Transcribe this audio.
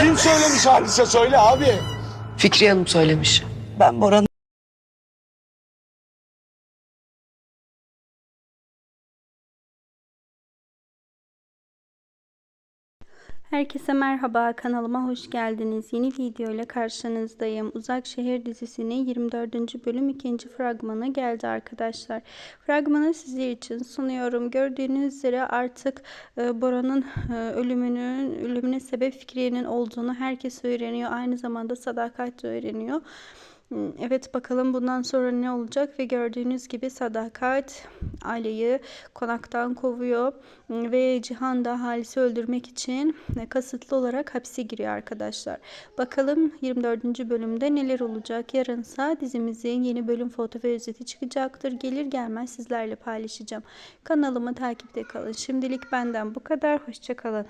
Kim söylemiş hadise söyle abi. Fikriye Hanım söylemiş. Ben Bora'nın Herkese merhaba kanalıma hoş geldiniz. Yeni video ile karşınızdayım. Uzak Şehir dizisinin 24. bölüm 2. fragmanı geldi arkadaşlar. Fragmanı sizler için sunuyorum. Gördüğünüz üzere artık e, Bora'nın e, ölümünün ölümüne sebep Fikriye'nin olduğunu herkes öğreniyor. Aynı zamanda Sadakat de öğreniyor. Evet bakalım bundan sonra ne olacak ve gördüğünüz gibi Sadakat aileyi konaktan kovuyor ve Cihan da Halis'i öldürmek için e, kasıtlı olarak hapse giriyor arkadaşlar. Bakalım 24. bölümde neler olacak? Yarınsa dizimizin yeni bölüm foto ve özeti çıkacaktır. Gelir gelmez sizlerle paylaşacağım. Kanalımı takipte kalın. Şimdilik benden bu kadar. Hoşçakalın.